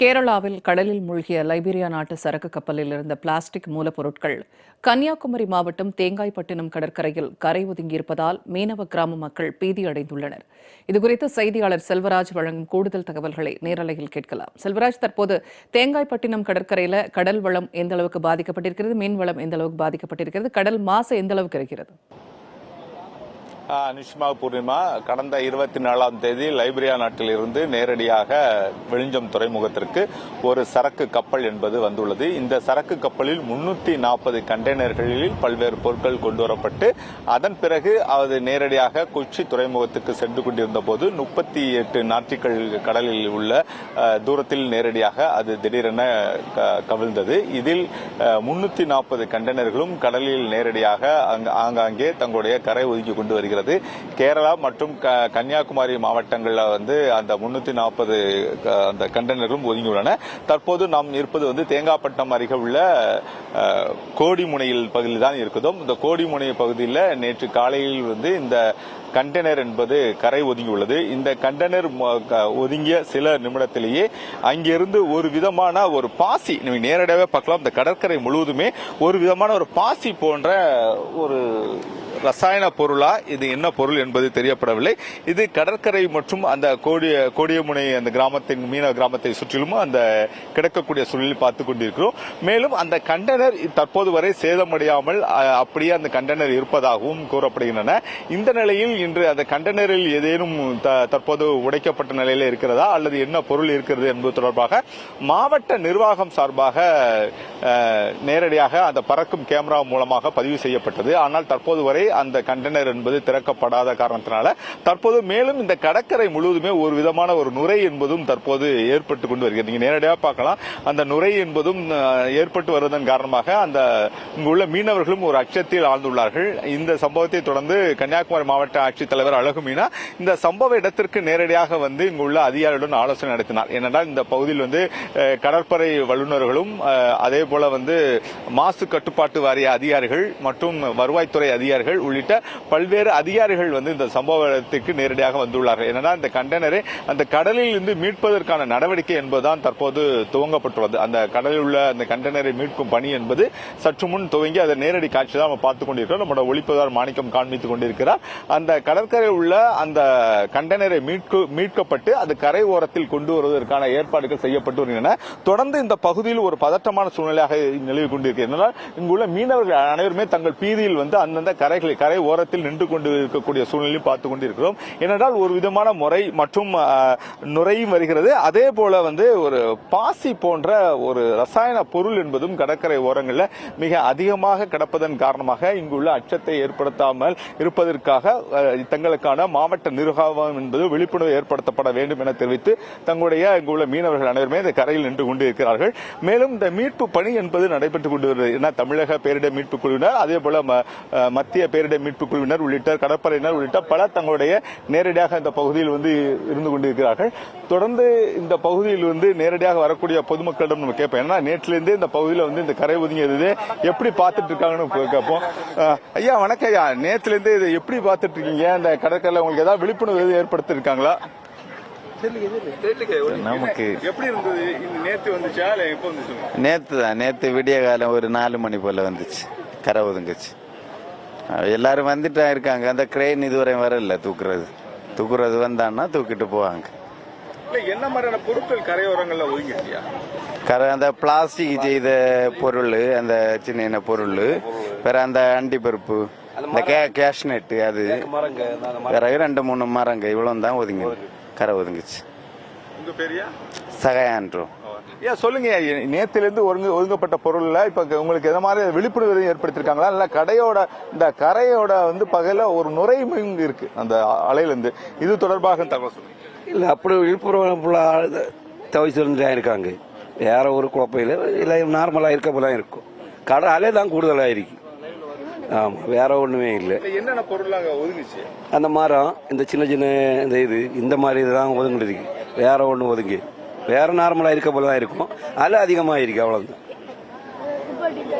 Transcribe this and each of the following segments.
கேரளாவில் கடலில் மூழ்கிய லைபீரியா நாட்டு சரக்கு கப்பலில் இருந்த பிளாஸ்டிக் மூலப்பொருட்கள் கன்னியாகுமரி மாவட்டம் தேங்காய்பட்டினம் கடற்கரையில் கரை ஒதுங்கியிருப்பதால் மீனவ கிராம மக்கள் பீதியடைந்துள்ளனர் இதுகுறித்து செய்தியாளர் செல்வராஜ் வழங்கும் கூடுதல் தகவல்களை நேரலையில் கேட்கலாம். செல்வராஜ் தற்போது தேங்காய்பட்டினம் கடற்கரையில கடல் வளம் எந்த அளவுக்கு பாதிக்கப்பட்டிருக்கிறது மீன் வளம் எந்த அளவுக்கு பாதிக்கப்பட்டிருக்கிறது கடல் மாசு எந்த அளவுக்கு இருக்கிறது? நிஷ்மா பூர்ணிமா கடந்த இருபத்தி நாலாம் தேதி லைபீரியா நாட்டில் இருந்து நேரடியாக வெளிஞ்சம் துறைமுகத்திற்கு ஒரு சரக்கு கப்பல் என்பது வந்துள்ளது. இந்த சரக்கு கப்பலில் முன்னூத்தி நாற்பது கண்டெய்னர்களில் பல்வேறு பொருட்கள் கொண்டு வரப்பட்டு அதன் பிறகு அது நேரடியாக கொச்சி துறைமுகத்துக்கு சென்று கொண்டிருந்த போது முப்பத்தி எட்டு நாட்டிகள் கடலில் உள்ள தூரத்தில் நேரடியாக அது திடீரென க- கவிழ்ந்தது. இதில் முன்னூத்தி நாற்பது கண்டெய்னர்களும் கடலில் நேரடியாக ஆங்காங்கே தங்களுடைய கரை ஒதுக்கி கொண்டு வருகிறது. கேரளா மற்றும் க- கன்னியாகுமரி மாவட்டங்களில் வந்து அந்த முன்னூத்தி நாற்பது அந்த கண்டெய்னர்களும் ஒதுங்கியுள்ளன. தற்போது நாம் இருப்பது வந்து தேங்காப்பட்டினம் அருகே உள்ள கோடிமுனையில் பகுதியில் தான் இருக்கிறோம் இந்த கோடிமுனை பகுதியில் நேற்று காலையில் வந்து இந்த கண்டெய்னர் என்பது கரை ஒதுங்கியுள்ளது. இந்த கண்டெய்னர் க- ஒதுங்கிய சில நிமிடத்திலேயே அங்கிருந்து ஒரு விதமான ஒரு பாசி நீங்க நேரடியாகவே பார்க்கலாம். இந்த கடற்கரை முழுவதுமே ஒரு விதமான ஒரு பாசி போன்ற ஒரு ரசாயன பொருளா இது என்ன பொருள் என்பது தெரியப்படவில்லை. இது கடற்கரை மற்றும் அந்த கோடிய கோடியமுனை அந்த கிராமத்தின் மீனவ கிராமத்தை சுற்றிலும் அந்த கிடக்கக்கூடிய சூழலில் பார்த்து கொண்டிருக்கிறோம். மேலும் அந்த கண்டெய்னர் தற்போது வரை சேதமடையாமல் அப்படியே அந்த கண்டெய்னர் இருப்பதாகவும் கூறப்படுகின்றன. இந்த நிலையில் இன்று அந்த கண்டெய்னரில் ஏதேனும் த- தற்போது உடைக்கப்பட்ட நிலையில் இருக்கிறதா அல்லது என்ன பொருள் இருக்கிறது என்பது தொடர்பாக மாவட்ட நிர்வாகம் சார்பாக நேரடியாக அந்த பறக்கும் கேமரா மூலமாக பதிவு செய்யப்பட்டது. ஆனால் தற்போது வரை அந்த கண்டெய்னர் என்பது திறக்கப்படாத காரணத்தினால தற்போது மேலும் இந்த கடற்கரை முழுவதுமே ஒரு விதமான ஒரு நுரை என்பதும் தற்போது ஏற்பட்டு கொண்டு வருகிறது. நீங்க நேரடியாக பார்க்கலாம். அந்த நுரை என்பதும் ஏற்பட்டு வருவதன் காரணமாக அந்த இங்குள்ள மீனவர்களும் ஒரு அச்சத்தில் ஆழ்ந்துள்ளார்கள். இந்த சம்பவத்தை தொடர்ந்து கன்னியாகுமரி மாவட்ட ஆட்சித்தலைவர் அழகு மீனா இந்த சம்பவ இடத்திற்கு நேரடியாக வந்து இங்குள்ள அதிகாரிகளுடன் ஆலோசனை நடத்தினார். ஏனென்றால் இந்த பகுதியில் வந்து கடற்படை வல்லுநர்களும் அதே போல வந்து மாசு கட்டுப்பாட்டு வாரிய அதிகாரிகள் மற்றும் வருவாய்த்துறை அதிகாரிகள் உள்ளிட்ட பல்வேறு அதிகாரிகள் வந்து இந்த சம்பவ இடத்துக்கு நேரடியாக வந்துள்ளார்கள். ஏனென்றால் இந்த கண்டெய்னரை அந்த கடலில் இருந்து மீட்பதற்கான நடவடிக்கை என்பதுதான் தற்போது துவங்கப்பட்டுள்ளது. அந்த கடலில் உள்ள அந்த கண்டெய்னரை மீட்கும் பணி என்பது சற்று முன் துவங்கி அதை நேரடி காட்சி தான் நம்ம பார்த்துக் கொண்டிருக்கிறோம். நம்மளோட ஒளிப்பதார் மாணிக்கம் காண்பித்துக் கொண்டிருக்கிறார். அந்த கடற்கரையில் உள்ள அந்த கண்டெய்னரை மீட்கு மீட்கப்பட்டு அது கரை ஓரத்தில் கொண்டு வருவதற்கான ஏற்பாடுகள் செய்யப்பட்டு வருகின்றன. தொடர்ந்து இந்த பகுதியில் ஒரு பதற்றமான சூழ்நிலையாக நிலவி கொண்டிருக்கிறது. இங்குள்ள மீனவர்கள் அனைவருமே தங்கள் பீதியில் வந்து அந்தந்த கரைகள் கரை ஓரத்தில் நின்று கொண்டு இருக்கக்கூடிய சூழ்நிலையும் பார்த்துக் கொண்டிருக்கிறோம். ஏனென்றால் ஒரு விதமான முறை மற்றும் நுரையும் வருகிறது. அதே போல வந்து ஒரு பாசி போன்ற ஒரு ரசாயன பொருள் என்பதும் கடற்கரை ஓரங்களில் மிக அதிகமாக கிடப்பதன் காரணமாக இங்குள்ள அச்சத்தை ஏற்படுத்தாமல் இருப்பதற்காக தங்களுக்கான மாவட்ட நிர்வாகம் என்பது விழிப்புணர்வு ஏற்படுத்தப்பட வேண்டும் என தெரிவித்து தங்களுடைய இங்குள்ள மீனவர்கள் அனைவருமே இந்த கரையில் நின்று கொண்டு இருக்கிறார்கள் மேலும் இந்த மீட்பு பணி என்பது நடைபெற்றுக் கொண்டு வருகிறது என தமிழக பேரிடர் மீட்பு குழுவினர் அதே போல மத்திய பேரிடர் மீட்பு குழுவினர் உள்ளிட்ட கடற்படையினர் உள்ளிட்ட பல தங்களுடைய நேரடியாக இந்த பகுதியில் வந்து இருந்து கொண்டிருக்கிறார்கள். தொடர்ந்து இந்த பகுதியில் வந்து நேரடியாக வரக்கூடிய பொதுமக்களிடம் நம்ம கேட்போம். ஏன்னா நேற்றிலிருந்தே இந்த பகுதியில் வந்து இந்த கரை ஒதுங்கியது. எப்படி பார்த்துட்டு இருக்காங்கன்னு கேட்போம். ஐயா வணக்கம் ஐயா. நேற்றிலிருந்து இதை எப்படி பார்த்துட்டு இருக்கீங்க? இந்த கடற்கரையில் உங்களுக்கு ஏதாவது விழிப்புணர்வு ஏற்படுத்திருக்காங்களா? நமக்கு எப்படி இருந்தது? நேற்று வந்துச்சா? இல்ல எப்போ வந்துச்சு? நேத்து தான் நேத்து விடிய காலம் ஒரு நாலு மணி போல வந்துச்சு. கரை ஒதுங்குச்சு. எல்லாரும் வந்துட்டா இருக்காங்க. அந்த கிரெயின் இதுவரை வரல. தூக்குறது. தூக்குறது வந்தான்னா தூக்கிட்டு போவாங்க. இல்ல என்ன மாதிரியான பொருட்கள் கரையோரங்கள்ல ஒதுங்கிருக்கியா? கரை அந்த பிளாஸ்டிக் செய்த பொருள் அந்த சின்ன சின்ன பொருள் வேற அந்த அண்டி பருப்பு இந்த கே- கேஷ் நெட்டு அது. பிறகு ரெண்டு மூணு மரங்க இவ்வளவு தான் ஒதுங்கி கரை ஒதுங்குச்சு. உங்க பேரியா சகாயான்றோம் ஏன் சொல்லுங்க நேத்துல இருந்து ஒருங்கு ஒதுங்கப்பட்ட பொருள்ல இப்ப உங்களுக்கு எந்த மாதிரி விழிப்புணர்வு ஏற்படுத்திருக்காங்களா? இல்ல கடையோட இந்த கரையோட வந்து பகையில ஒரு நுரையும் இருக்கு அந்த அலையில இருந்து இது தொடர்பாக தகவல் சொல்லுங்க. இல்லை அப்படி ஃபுல்லாக தவிச்சிருந்து தான் இருக்காங்க. வேற ஒரு குழப்பம் இல்லை. இல்லை நார்மலாக இருக்க போல இருக்கும். கடை அலை தான் கூடுதலாக இருக்கு. ஆமாம் வேற ஒன்றுமே இல்லை. என்னென்ன பொருள் அங்க ஒதுங்குச்சு? அந்த மரம் இந்த சின்ன சின்ன இந்த இது இந்த மாதிரி இதுதான் ஒதுங்கிடுது வேற ஒன்று ஒதுங்கி. வேற நார்மலாக இருக்க போல தான் இருக்கும். அலை அதிகமாக இருக்கு அவ்வளோதான்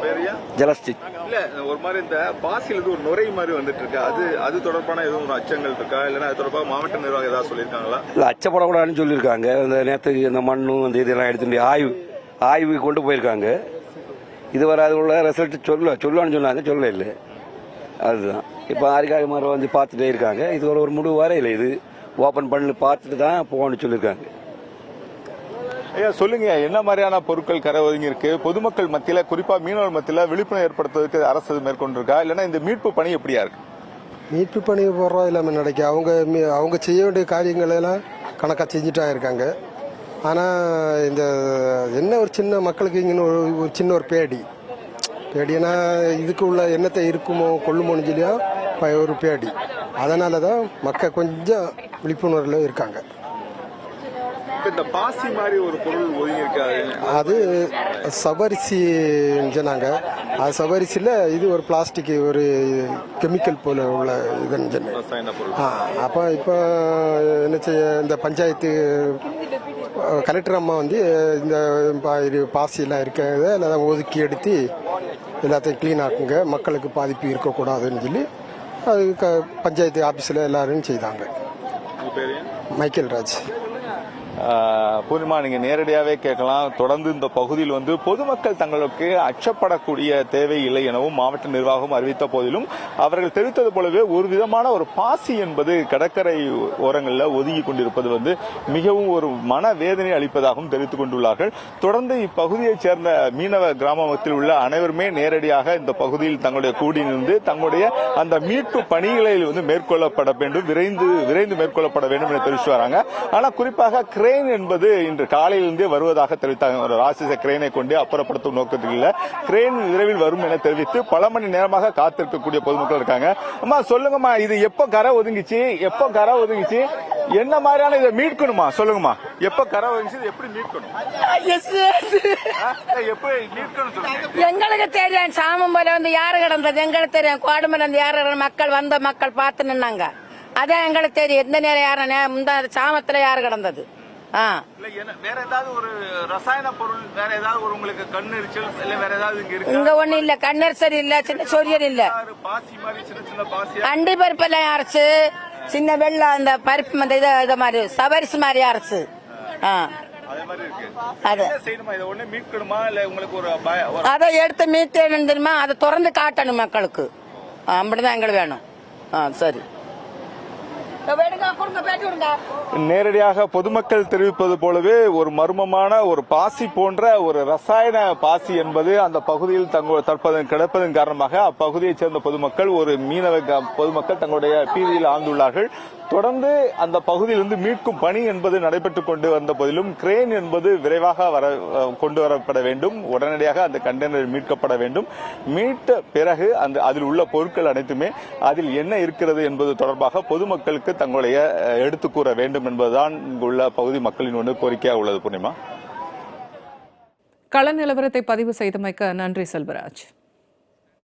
பேரியா ஜலஸ்டிக் இல்ல ஒரு மாதிரி இந்த பாசில இருந்து ஒரு நுரை மாதிரி வந்துட்டு இருக்கு அது அது தொடர்பான எதுவும் ஒரு அச்சங்கள் இருக்கா? இல்லைன்னா அது தொடர்பாக மாவட்ட நிர்வாகம் ஏதாவது சொல்லியிருக்காங்களா? இல்லை அச்சப்படக்கூடாதுன்னு சொல்லியிருக்காங்க. இந்த நேற்றுக்கு இந்த மண்ணும் அந்த இதெல்லாம் எடுத்துட்டு ஆய்வு ஆய்வு கொண்டு போயிருக்காங்க. இதுவரை அது உள்ள ரிசல்ட் சொல்ல சொல்லுவான்னு சொன்னாங்க சொல்ல இல்லை அதுதான். இப்போ ஆரிகாரி மரம் வந்து பார்த்துட்டே இருக்காங்க. இது ஒரு ஒரு முடிவு வரையில இது. ஓப்பன் பண்ணி பார்த்துட்டு தான் போகணும்னு சொல்லியிருக்காங்க. ஐயா சொல்லுங்க என்ன மாதிரியான பொருட்கள் கரை ஒதுங்கி இருக்கு? பொதுமக்கள் மத்தியில குறிப்பா மீனவர் மத்தியில விழிப்புணர்வு ஏற்படுத்துவதற்கு அரசு மேற்கொண்டிருக்கா? இல்லைன்னா இந்த மீட்பு பணி எப்படியா இருக்கு? மீட்பு பணி போடுறோம் இல்லாமல் நடக்க அவங்க மீ- அவங்க செய்ய வேண்டிய காரியங்கள் எல்லாம் கணக்காக செஞ்சுட்டா இருக்காங்க. ஆனால் இந்த என்ன ஒரு சின்ன மக்களுக்கு இங்கே ஒரு சின்ன ஒரு பேடி. பேடினா இதுக்கு உள்ள எண்ணத்தை இருக்குமோ கொள்ளுமோன்னு சொல்லியா? ப- ஒரு பேடி. அதனால தான் மக்கள் கொஞ்சம் விழிப்புணர்வில் இருக்காங்க. இந்த பாசி மாதிரி ஒரு பொருள் ஒதுங்கி இருக்காது அது சபரிசி சொன்னாங்க. அது சபரிசியில் இது ஒரு பிளாஸ்டிக் ஒரு கெமிக்கல் போல உள்ள இதுன்னு சொன்னேன். ஆ அப்போ இப்போ என்ன செய்ய இந்த பஞ்சாயத்து கலெக்டர் அம்மா வந்து இந்த பா- இது பாசியெல்லாம் இருக்கிறத எல்லாம் ஒதுக்கி எடுத்து எல்லாத்தையும் க்ளீன் ஆக்குங்க. மக்களுக்கு பாதிப்பு இருக்கக்கூடாதுன்னு சொல்லி அது க பஞ்சாயத்து ஆஃபீஸில் எல்லாரும் செய்தாங்க. மைக்கேல் ராஜ் பூர்ணிமா நீங்க நேரடியாவே கேட்கலாம். தொடர்ந்து இந்த பகுதியில் வந்து பொதுமக்கள் தங்களுக்கு அச்சப்படக்கூடிய தேவை இல்லை எனவும் மாவட்ட நிர்வாகம் அறிவித்த போதிலும் அவர்கள் தெரிவித்தது போலவே ஒரு விதமான ஒரு பாசி என்பது கடற்கரை ஓரங்களில் ஒதுங்கி கொண்டிருப்பது வந்து மிகவும் ஒரு மன வேதனை அளிப்பதாகவும் தெரிவித்துக் கொண்டுள்ளார்கள். தொடர்ந்து இப்பகுதியைச் சேர்ந்த மீனவ கிராமத்தில் உள்ள அனைவருமே நேரடியாக இந்த பகுதியில் தங்களுடைய கூடி நின்று தங்களுடைய அந்த மீட்பு பணிகளில் வந்து மேற்கொள்ளப்பட வேண்டும் விரைந்து விரைந்து மேற்கொள்ளப்பட வேண்டும் என தெரிவித்து வராங்க. ஆனால் குறிப்பாக கிரெயின் என்பது இன்று காலையிலிருந்தே வருவதாக தெரிவித்தாங்க. ஒரு ராட்சச கிரெயினை கொண்டு அப்புறப்படுத்தும் நோக்கத்தில் இல்ல. கிரெயின் விரைவில் வரும் என தெரிவித்து பல மணி நேரமாக காத்திருக்கக்கூடிய பொதுமக்கள் இருக்காங்க. அம்மா சொல்லுங்கம்மா இது எப்போ கரை ஒதுங்கிச்சு? எப்போ கரை ஒதுங்கிச்சு? என்ன மாதிரியான இதை மீட்கணுமா? சொல்லுங்கம்மா. எப்போ கரை ஒதுங்கிச்சு? இது எப்படி மீட்கணும்? எப்படி மீட்கணும் எங்களுக்கு தெரியும் சாமம் போல வந்து யாரு கிடந்தது? எங்களுக்கு தெரியும் கோடமல இருந்து யாரு மக்கள் வந்த மக்கள் பார்த்து நின்னாங்க. அதான் எங்களுக்கு தெரியும். எந்த நேரம் யாரு நே- இந்த சாமத்துல யாரு கிடந்தது? வேற ஏதாவது ஒரு ரசாயன பொருள் வேற ஏதாவது ஒரு உங்களுக்கு கண் எரிச்சல் இல்ல வேற ஏதாவது இங்க இருக்கு? இங்க ஒண்ணு இல்ல கண்ணெரிசல் இல்ல சின்ன சொரியல் இல்ல. பாசி மாதிரி சின்ன சின்ன பாசி அண்டி பருப்பு அரைச்சு சின்ன வெள்ளம் அந்த பருப்பு அந்த இதை இதை மாதிரி சபரிசு மாதிரி அரைச்சு. அதே எடுத்து மீட்டேன்னு தெரியுமா? அதை திறந்து காட்டணும் மக்களுக்கு. அப்படிதான் எங்களுக்கு வேணும். ஆ சரி. நேரடியாக பொதுமக்கள் தெரிவிப்பது போலவே ஒரு மர்மமான ஒரு பாசி போன்ற ஒரு ரசாயன பாசி என்பது அந்த பகுதியில் தங்க தற்போது கிடப்பதன் காரணமாக அப்பகுதியைச் சேர்ந்த பொதுமக்கள் ஒரு மீனவ க- பொதுமக்கள் தங்களுடைய பீதியில் ஆழ்ந்துள்ளார்கள். தொடர்ந்து அந்த பகுதியிலிருந்து மீட்கும் பணி என்பது நடைபெற்றுக் கொண்டு வந்த போதிலும் கிரேன் என்பது விரைவாக வர கொண்டு வரப்பட வேண்டும். உடனடியாக அந்த கண்டெய்னர் மீட்கப்பட வேண்டும். மீட்ட பிறகு அந்த அதில் உள்ள பொருட்கள் அனைத்துமே அதில் என்ன இருக்கிறது என்பது தொடர்பாக பொதுமக்களுக்கு தங்களுடைய எடுத்து கூற வேண்டும் என்பதுதான் இங்குள்ள பகுதி மக்களின் ஒன்று கோரிக்கையாக உள்ளது பூர்ணிமா. கள நிலவரத்தை பதிவு செய்தமைக்க நன்றி செல்வராஜ்.